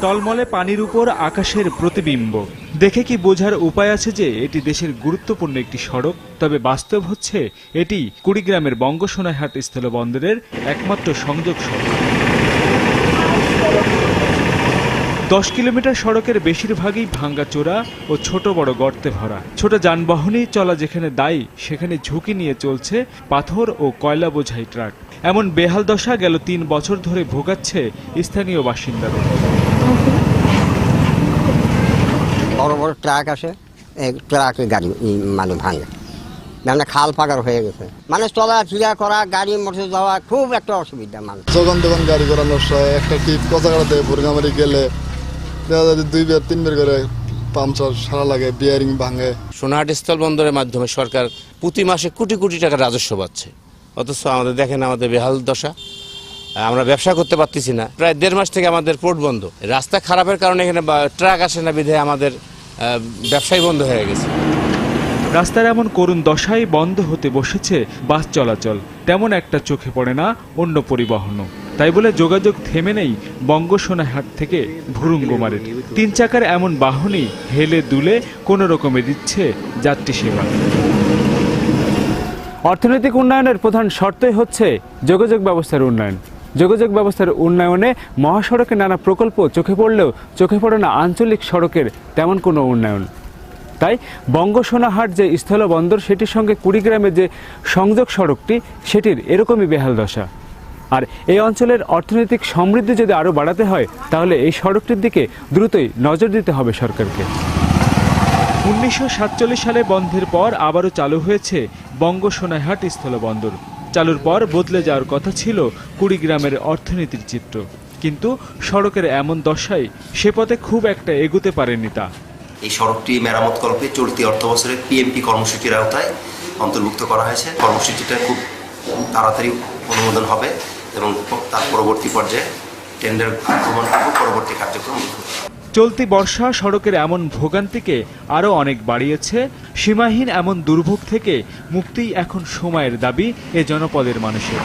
টলমলে পানির উপর আকাশের প্রতিবিম্ব। দেখে কি বোঝার উপায় আছে যে এটি দেশের গুরুত্বপূর্ণ একটি সড়ক? তবে বাস্তব হচ্ছে, এটি কুড়িগ্রামের বঙ্গসোনাইহাট স্থলবন্দরের একমাত্র সংযোগ সড়ক। দশ কিলোমিটার সড়কের বেশিরভাগই ভাঙ্গাচোরা ও ছোট বড় গর্তে ভরা। ছোট যানবাহনই চলা যেখানে দায়ী সেখানে ঝুঁকি নিয়ে চলছে পাথর ও কয়লা বোঝাই ট্রাক। এমন বেহাল দশা গেল তিন বছর ধরে ভোগাচ্ছে স্থানীয় বাসিন্দাদের। বড় বড় ট্রাক আসে ট্রাকে গাড়ি মানে ভাঙে। মানে খাল পাকার হয়ে গেছে। মানে চলা ফিরা করা গাড়ি মোটর যাওয়া খুব একটা অসুবিধা মানুষ। যখন তখন গাড়ি ঘোড়া নষ্ট হয়। একটা টিপ কচাকাড়াতে ভুরগামারি গেলে দেখা যায় দুই বের তিন বের করে পাংচার সারা লাগে বিয়ারিং ভাঙে। সোনাহাট স্থল বন্দরের মাধ্যমে সরকার প্রতি মাসে কোটি কোটি টাকা রাজস্ব পাচ্ছে। অথচ আমাদের দেখেন আমাদের বেহাল দশা। আমরা ব্যবসা করতে পারতেছি না। প্রায় দেড় মাস থেকে আমাদের পোর্ট বন্ধ। রাস্তা খারাপের কারণে এখানে বা- ট্রাক আসে না বিধে আমাদের আহ, ব্যবসাই বন্ধ হয়ে গেছে। রাস্তার এমন করুণ দশায় বন্ধ হতে বসেছে বাস চলাচল। তেমন একটা চোখে পড়ে না অন্য পরিবহনও। তাই বলে যোগাযোগ থেমে নেই বঙ্গসোনাহাট থেকে ভুরুঙ্গমারের তিন চাকার এমন বাহনই হেলে দুলে কোনো রকমে দিচ্ছে যাত্রী সেবা। অর্থনৈতিক উন্নয়নের প্রধান শর্তই হচ্ছে যোগাযোগ ব্যবস্থার উন্নয়ন। যোগাযোগ ব্যবস্থার উন্নয়নে মহাসড়কে নানা প্রকল্প চোখে পড়লেও চোখে পড়ে না আঞ্চলিক সড়কের তেমন কোনো উন্নয়ন। তাই বঙ্গসোনাহাট যে স্থলবন্দর, সেটির সঙ্গে কুড়িগ্রামে যে সংযোগ সড়কটি, সেটির এরকমই বেহাল দশা। আর এই অঞ্চলের অর্থনৈতিক সমৃদ্ধি যদি আরও বাড়াতে হয় তাহলে এই সড়কটির দিকে দ্রুতই নজর দিতে হবে সরকারকে। উনিশশো সাতচল্লিশ সালে বন্ধের পর আবারও চালু হয়েছে বঙ্গসোনাইহাট স্থলবন্দর। চালুর পর বদলে যাওয়ার কথা ছিল কুড়িগ্রামের অর্থনীতির চিত্র। কিন্তু সড়কের এমন দশায় সে পথে খুব একটা এগুতে পারেনি তা। এই সড়কটি মেরামতকল্পে চলতি অর্থ বছরের পিএমপি কর্মসূচির আওতায় অন্তর্ভুক্ত করা হয়েছে। কর্মসূচিটা খুব তাড়াতাড়ি অনুমোদন হবে। এবং তার পরবর্তী পর্যায়ে টেন্ডার করব, পরবর্তী কার্যক্রম চলতি বর্ষা সড়কের এমন ভোগান্তিকে আরও অনেক বাড়িয়েছে। সীমাহীন এমন দুর্ভোগ থেকে মুক্তি এখন সময়ের দাবি এ জনপদের মানুষের।